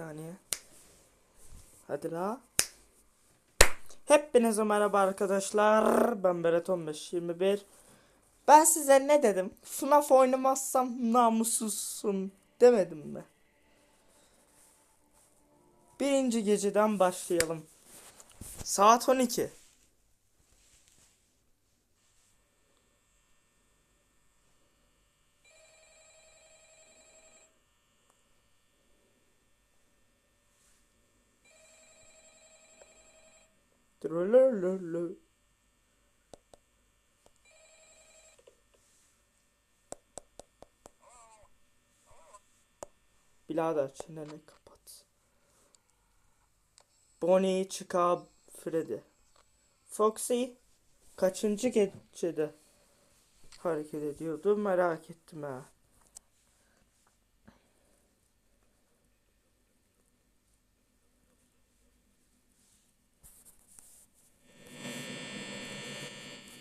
saniye. Hadi la. Hepinize merhaba arkadaşlar. Ben Berat 1521. Ben size ne dedim? FNAF oynamazsam namussuzsun demedim mi? Birinci geceden başlayalım. Saat 12. Birader çeneni kapat. Bonnie, Chica, Freddy. Foxy kaçıncı gecede hareket ediyordu merak ettim ha.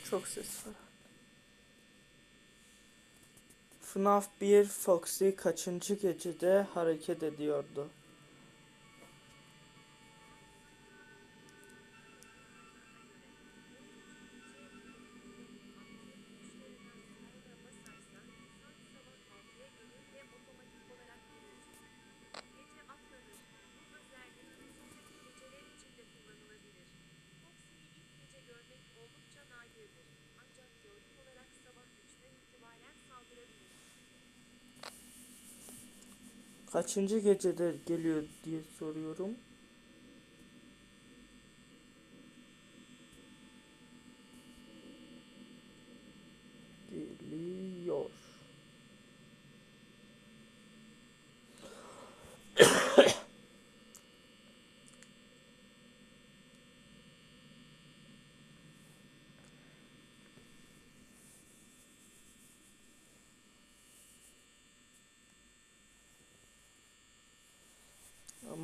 Çok ses var. FNAF 1 Foxy kaçıncı gecede hareket ediyordu? Kaçıncı gecede geliyor diye soruyorum. Geliyor.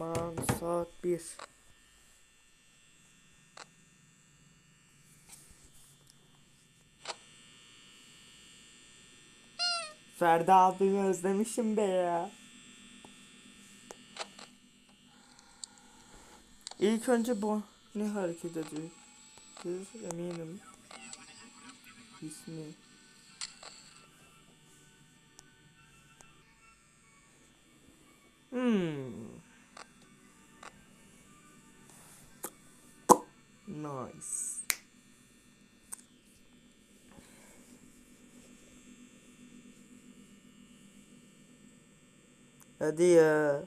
Aman saat 1. Ferdi abimi özlemişim be ya. İlk önce bu ne hareket ediyor? Eminim. İsmi. Hadi ya.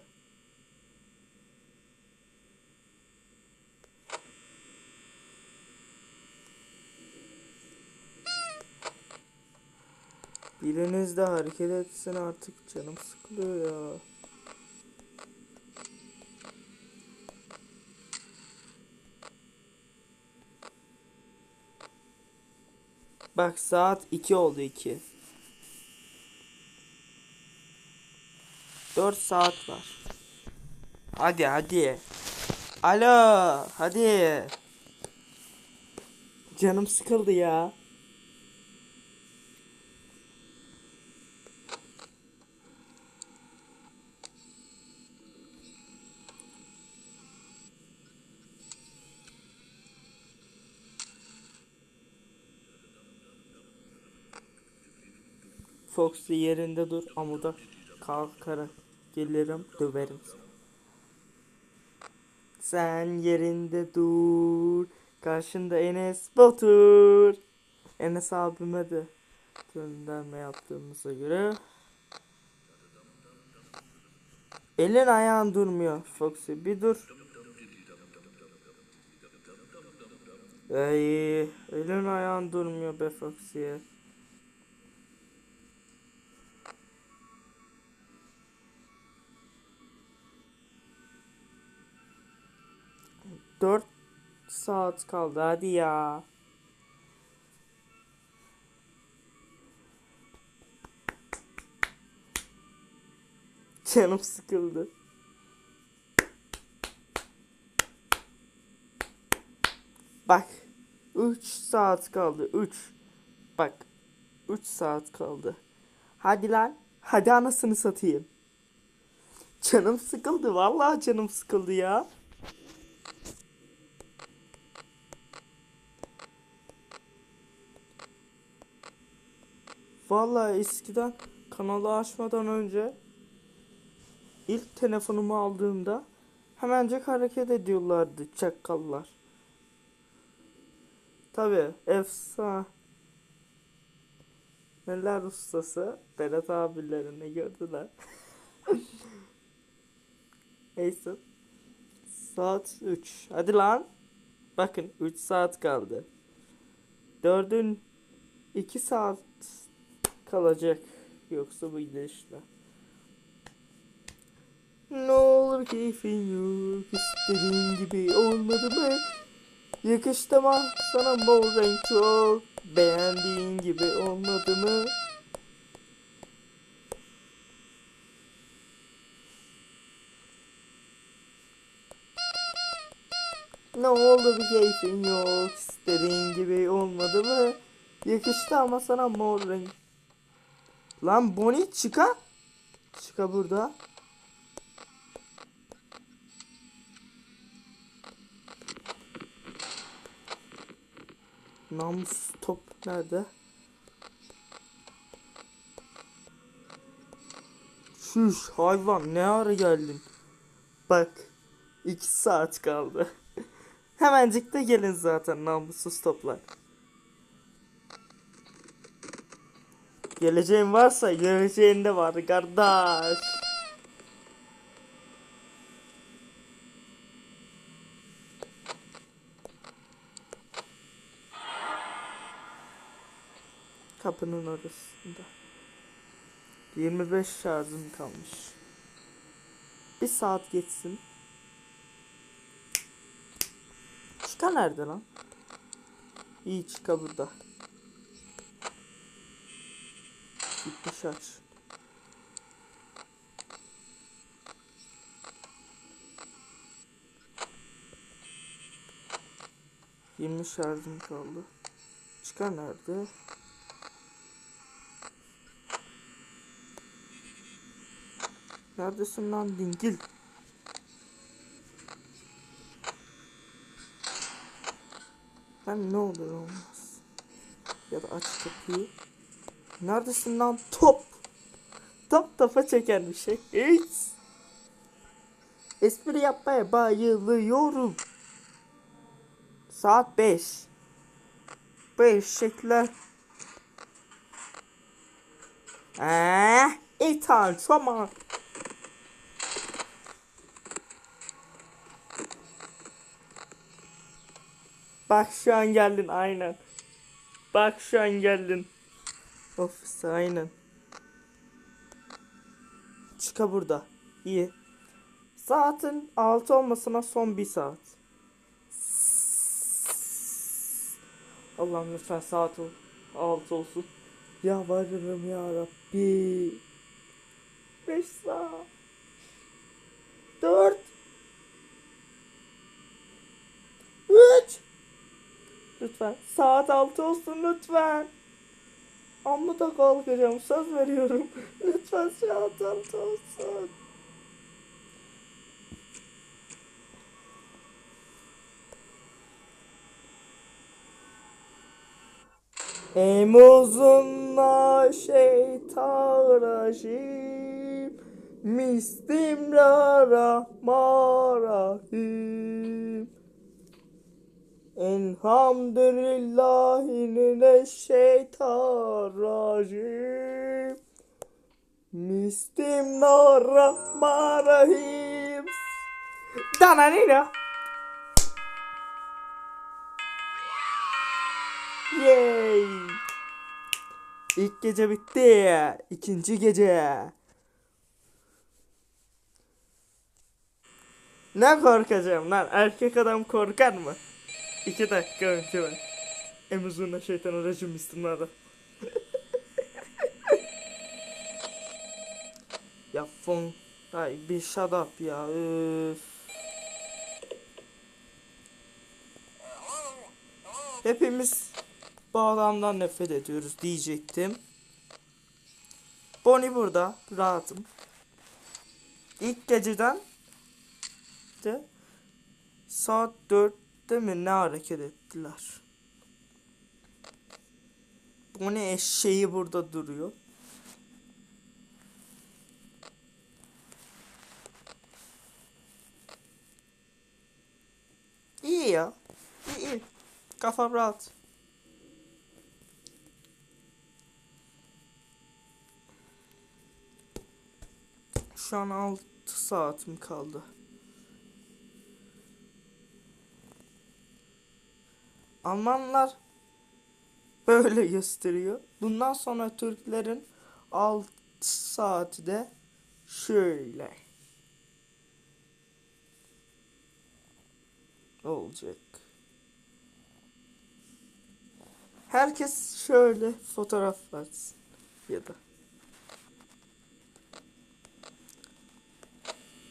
Biriniz de hareket etsin artık canım sıkılıyor ya. Bak saat 2 oldu 2. 4 saat var. Hadi hadi. Alo hadi. Canım sıkıldı ya. Foxy yerinde dur amuda kalkarak gelirim döverim. Sen yerinde dur karşında Enes Batur. Enes abime de gönderme yaptığımıza göre Elin ayağın durmuyor Foxy bir dur. Ey, elin ayağın durmuyor be Foxy'ye. Dört saat kaldı hadi ya. Canım sıkıldı. Bak. 3 saat kaldı. 3. Bak. 3 saat kaldı. Hadi lan. Hadi anasını satayım. Canım sıkıldı. Vallahi canım sıkıldı ya. Vallahi eskiden kanalı açmadan önce ilk telefonumu aldığımda hemencek hareket ediyorlardı çakallar. Tabi efsane neler ustası Berat abilerini gördüler. Neyse. Saat 3. Hadi lan. Bakın 3 saat kaldı. 4'ün 2 saat kalacak. Yoksa bu gidişle. Ne olur keyfin yok. istediğin gibi olmadı mı? Yakıştı mı sana mor renk çok. Beğendiğin gibi olmadı mı? Ne oldu bir keyfin yok istediğin gibi olmadı mı? Yakıştı ama sana mor renk. Lan Bonnie çıka. Çıka burada. Namus top nerede? Şuş hayvan ne ara geldin? Bak iki saat kaldı. Hemencik de gelin zaten namussuz toplar. Geleceğin varsa geleceğin de var kardeş. Kapının orasında. 25 şarjım kalmış. Bir saat geçsin. Çıka nerede lan? İyi çıka burada. Gitmiş aç. Yirmi şarjım kaldı. Çıkar nerede? Neredesin lan dingil? Ben ne olur olmaz. Ya da aç kapıyı. Neredesin lan top? Top topa çeken bir şey. Hiç. Espri yapmaya bayılıyorum. Saat 5. Bu eşekler. Eee, ithal çoma. Bak şu an geldin aynen. Bak şu an geldin. Ofis aynen. Çıka burada. İyi. Saatin 6 olmasına son bir saat. Allah'ım lütfen saat ol. 6 olsun. Yalvarırım ya Rabbi. 5 saat. 4 3 Lütfen. Saat 6 olsun lütfen. Amma da kalkacağım. Söz veriyorum. Lütfen 6 olsun. Emuzunla şeytan rajim Bismillahirrahmanirrahim Elhamdülillahimineşşeytanirracim Bismillahirrahmanirrahim Dananina Yay. İlk gece bitti. İkinci gece. Ne korkacağım lan? Erkek adam korkar mı? İki dakika önce ben. Emuzuna şeytan rejim istimlada. ya fon. Ay bir shut up ya. Üf. Hepimiz bu adamdan nefret ediyoruz diyecektim. Bonnie burada. Rahatım. ilk geceden de saat 4'te mi ne hareket ettiler? Bu ne eşeği burada duruyor. İyi ya. İyi iyi. Kafam rahat. Şu an 6 saatim kaldı. Almanlar böyle gösteriyor. Bundan sonra Türklerin 6 saati de şöyle olacak. Herkes şöyle fotoğraf versin ya da.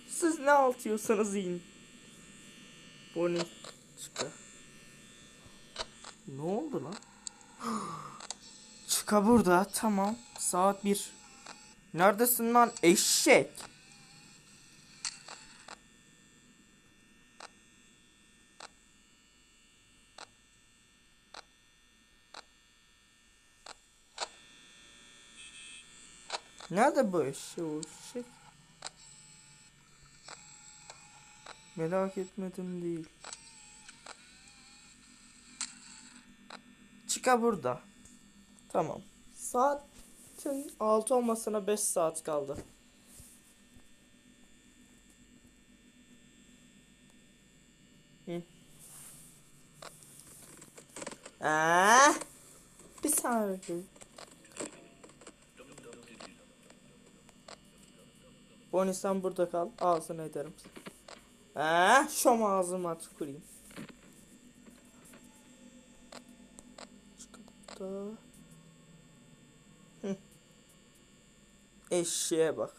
Siz ne atıyorsanız yiyin. Bonnie çıka. Ne oldu lan? Çıka burada tamam. Saat bir. Neredesin lan eşek? Nerede bu eşek o? Merak etmedim değil. Çıka burada. Tamam. Saatin 6 olmasına 5 saat kaldı. Hı. Aa, bir saniye. Bonnie sen burada kal. Ağzını ederim. Aa, şom ağzıma tüküreyim. Çıkıp Hı. Eşeğe bak.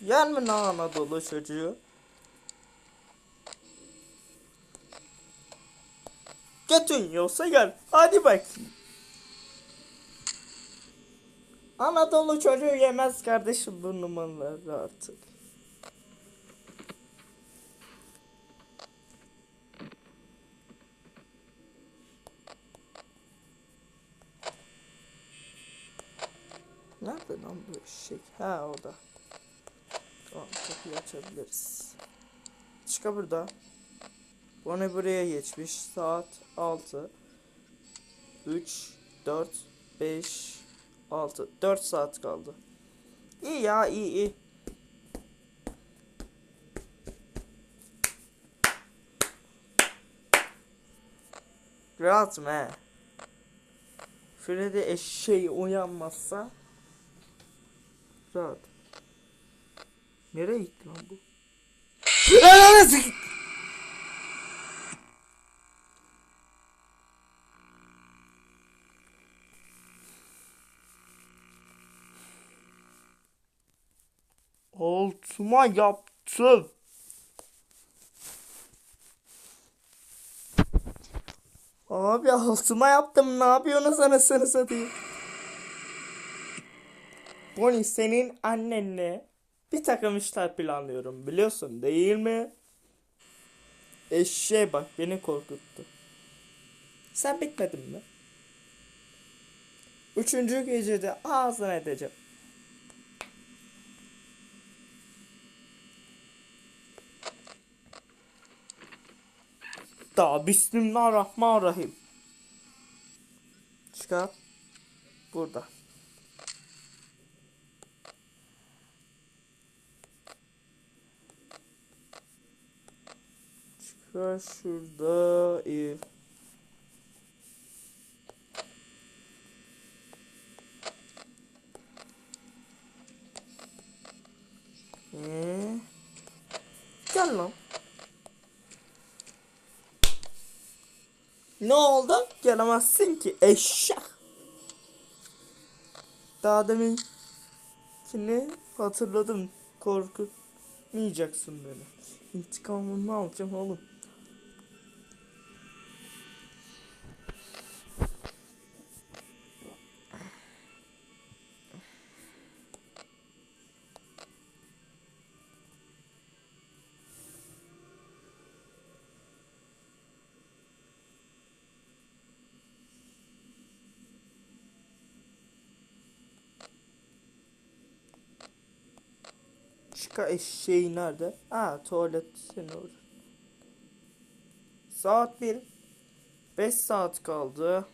Yer mi lan Anadolu çocuğu? Götün yoksa gel. Hadi bakayım. Anadolu çocuğu yemez kardeşim bu numaraları artık. Nerede lan bu eşek? Ha orada. Tamam kapıyı açabiliriz. Çıka burada. Bana buraya geçmiş. Saat 6. 3, 4, 5, 6. 4 saat kaldı. İyi ya iyi iyi. Rahatım he. De eşeği uyanmazsa rahat. Nereye gitti lan bu? Ananı Altıma yaptım. Abi altıma yaptım. Ne yapıyorsunuz anasını satayım? Bonnie senin annenle bir takım işler planlıyorum biliyorsun değil mi? Eşeğe bak beni korkuttu. Sen bitmedin mi? Üçüncü gecede ağzına edeceğim. Daha Bismillahirrahmanirrahim. Çıkar. Burada. Çıkar şurada. Ee, gel lan. Ne oldu? Gelemezsin ki eşek. Daha demin kini hatırladım. Korkutmayacaksın beni. İntikamımı alacağım oğlum. Çıka eşeği nerede? Ha tuvalet senin orada. Saat 1. 5 saat kaldı.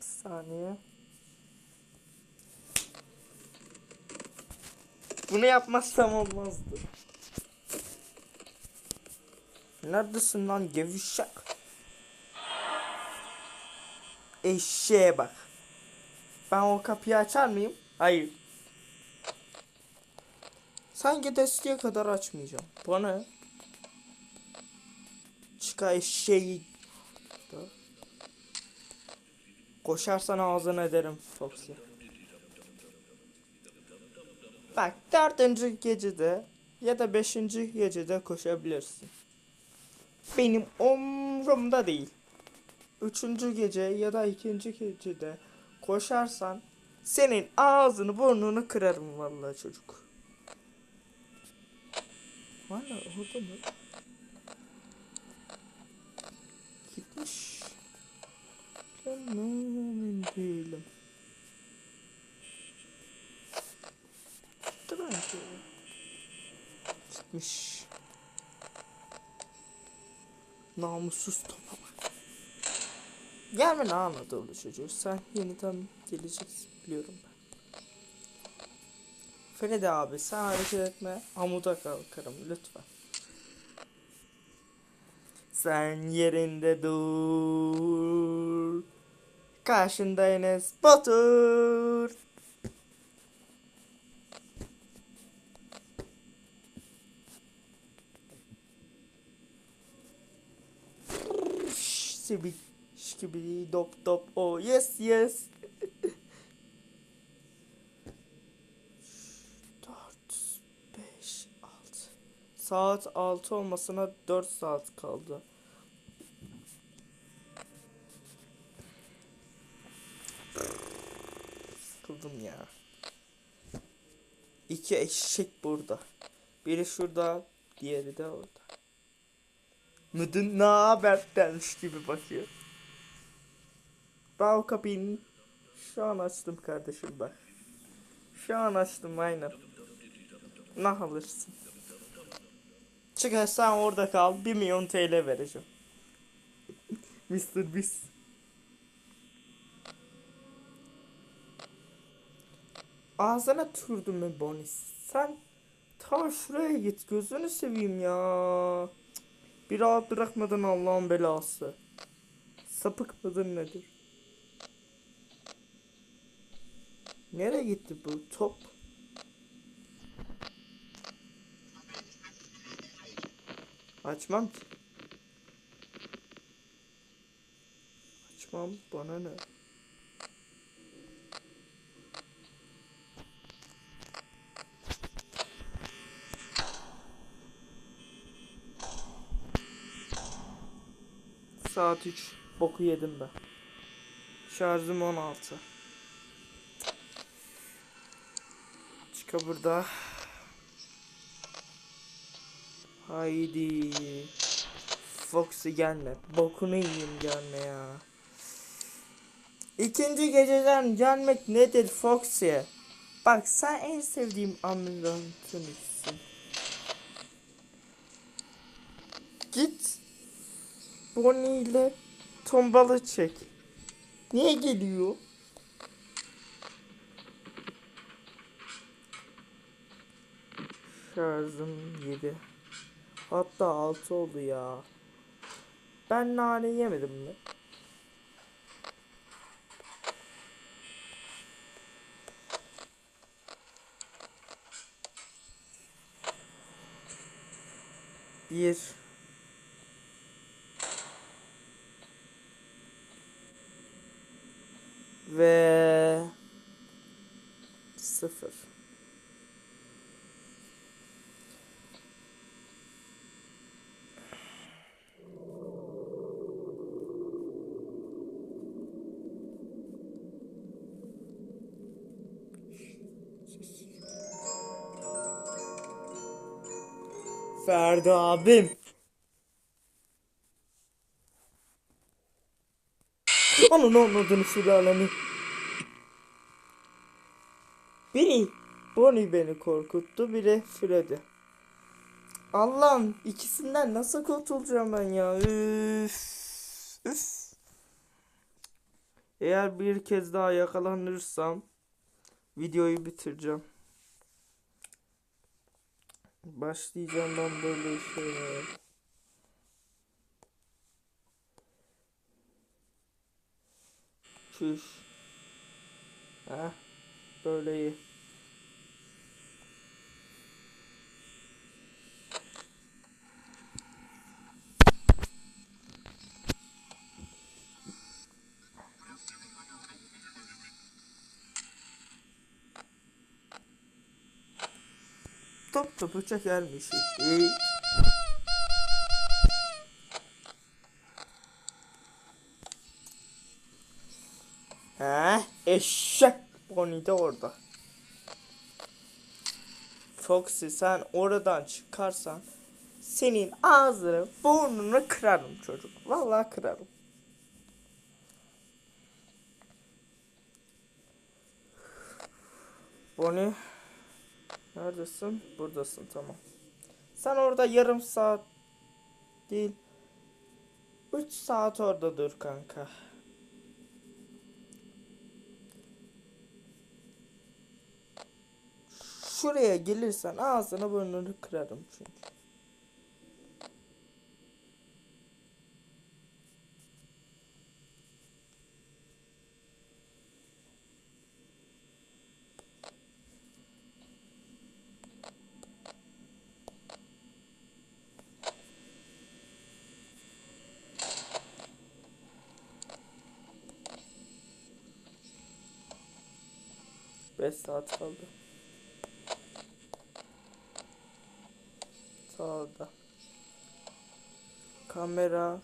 Bir saniye. Bunu yapmazsam olmazdı. Neredesin lan gevşek? Eşeğe bak. Ben o kapıyı açar mıyım? Hayır. Sanki desteğe kadar açmayacağım. Bana çıka eşeği Koşarsan ağzına ederim Foxy. Bak dördüncü gecede ya da beşinci gecede koşabilirsin. Benim umrumda değil. Üçüncü gece ya da ikinci gecede koşarsan senin ağzını burnunu kırarım vallahi çocuk. Hala orada mı? Gitmiş. Emin değilim. Gitti bence. Gitmiş. Namussuz bak. Gelme ne Anadolu çocuğu. Sen yeniden geleceksin biliyorum ben. Feride abi sen hareket etme. Amuda kalkarım lütfen. Sen yerinde dur. Karşında Enes Batur. Sibi, şibi, dop dop, oh yes yes. Dört, beş, altı. Saat altı olmasına dört saat kaldı. Sıkıldım ya. İki eşek burada. Biri şurada, diğeri de orada. Müdür ne haber dermiş gibi bakıyor. O kapıyı şu an açtım kardeşim bak. Şu an açtım aynen. Ne alırsın? Çıkar sen orada kal 1 milyon TL vereceğim. Mr. Beast. Ağzına tükürdüm mü Bonis? Sen ta şuraya git gözünü seveyim ya. Bir rahat bırakmadın Allah'ın belası. Sapık mıdır nedir? Nereye gitti bu top? Açmam ki. Açmam bana ne? Saat 3. Boku yedim ben. Şarjım 16. Çıka burada. Haydi. Foxy gelme. Bokunu yiyeyim gelme ya. İkinci geceden gelmek nedir Foxy? Bak sen en sevdiğim Amerikan'sın. Git. Bonnie ile tombalı çek. Niye geliyor? Şarjım 7. Hatta 6 oldu ya. Ben nane yemedim mi? Bir. Ve sıfır. Ferdi abim. Onun adını sülaleni. Biri Bonnie beni korkuttu, biri Freddy. Allah'ım ikisinden nasıl kurtulacağım ben ya? Üf. Üf. Eğer bir kez daha yakalanırsam videoyu bitireceğim. Başlayacağım ben böyle işe. Çüş. Heh, böyle iyi. Top topu çekermiş. İyi. He, eşek Bonnie de orada. Foxy sen oradan çıkarsan senin ağzını burnunu kırarım çocuk. Vallahi kırarım. Bonnie neredesin? Buradasın tamam. Sen orada yarım saat değil 3 saat orada dur kanka. Şuraya gelirsen ağzını burnunu kırarım çünkü. Beş saat kaldı. Sağda. Kamera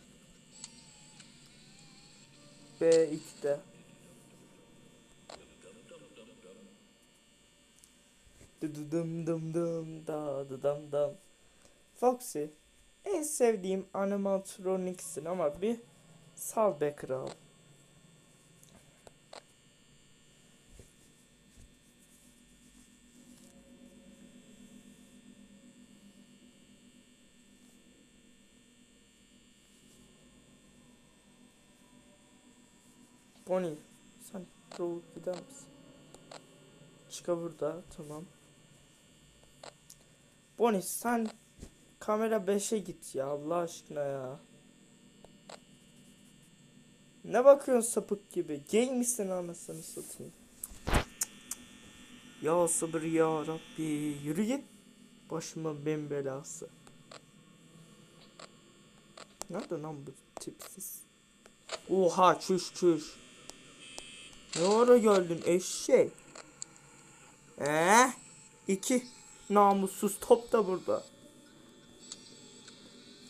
B2'de. Dım dım dım da dı dım. Foxy en sevdiğim animatronics'in ama bir sal be kral. Bonnie sen doğru gider misin? Çıka burada tamam. Bonnie sen kamera 5'e git ya Allah aşkına ya. Ne bakıyorsun sapık gibi? Gay misin anasını satayım? Ya sabır ya Rabbi yürü git. Başıma ben belası. Nerede lan bu tipsiz? Oha çüş çüş. Ne ara geldin eşek? Ee? İki namussuz top da burada.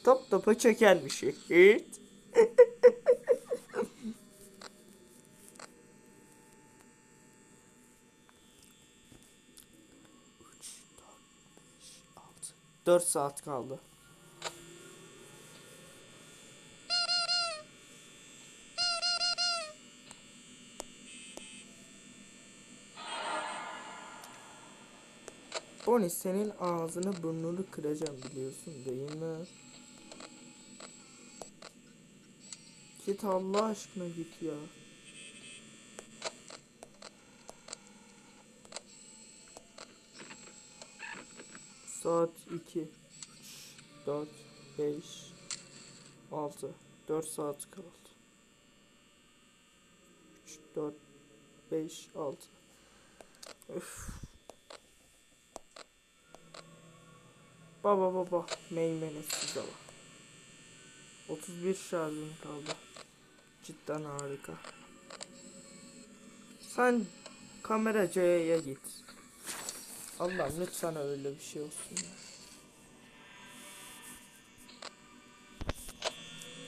Top topa çekermiş. Evet. Dört saat kaldı. Bonnie senin ağzını burnunu kıracağım biliyorsun değil mi? Git Allah aşkına git ya. Saat 2 3 4 5 6 4 saat kaldı. 3 4 5 6 Öf. Baba baba meymenetsiz baba. 31 şarjım kaldı. Cidden harika. Sen kamera C'ye git. Allah lütfen öyle bir şey olsun ya.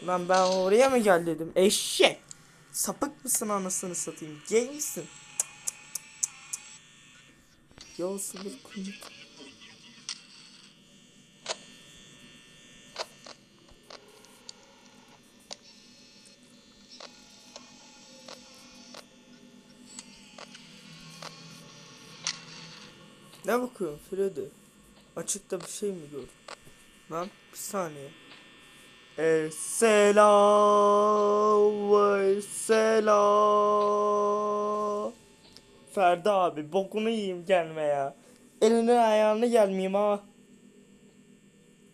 Lan ben oraya mı gel dedim. Eşek. Sapık mısın anasını satayım? Gay misin? Yol Ne bakıyorsun Freddy? Açıkta bir şey mi gördün? Lan bir saniye. Esselam selam. Ferdi abi bokunu yiyeyim gelme ya. Elini ayağını gelmeyeyim ha.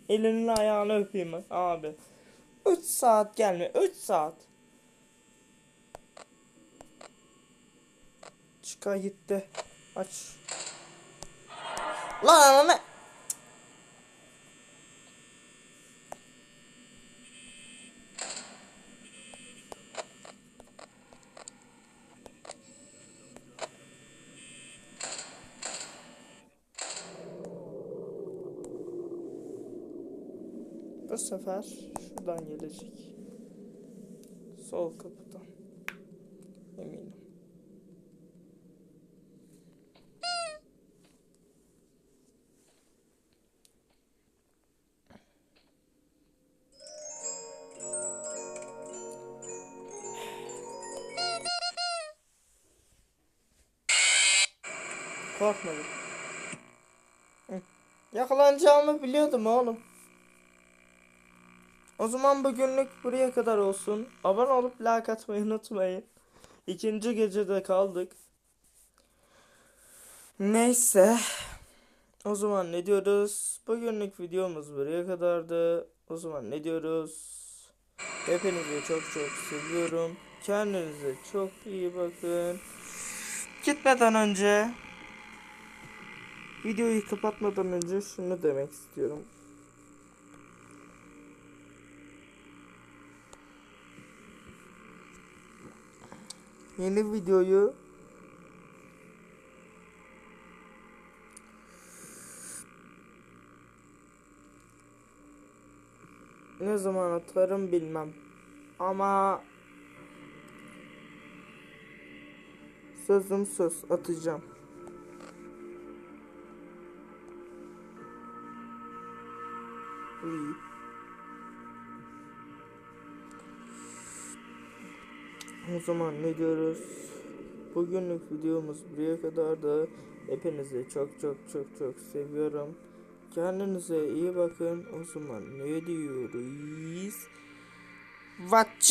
Elini ayağını öpeyim abi. 3 saat gelme 3 saat. Çıka gitti. Aç. Lan ananı. Bu sefer şuradan gelecek. Sol kapıdan. Eminim. Korkmadım. Yakalanacağımı biliyordum oğlum. O zaman bugünlük buraya kadar olsun. Abone olup like atmayı unutmayın. İkinci gecede kaldık. Neyse. O zaman ne diyoruz? Bugünlük videomuz buraya kadardı. O zaman ne diyoruz? Hepinizi çok çok seviyorum. Kendinize çok iyi bakın. Gitmeden önce videoyu kapatmadan önce şunu demek istiyorum. Yeni videoyu ne zaman atarım bilmem. Ama sözüm söz atacağım. O zaman ne diyoruz? Bugünlük videomuz buraya kadar da hepinizi çok çok çok çok seviyorum. Kendinize iyi bakın. O zaman ne diyoruz? Watch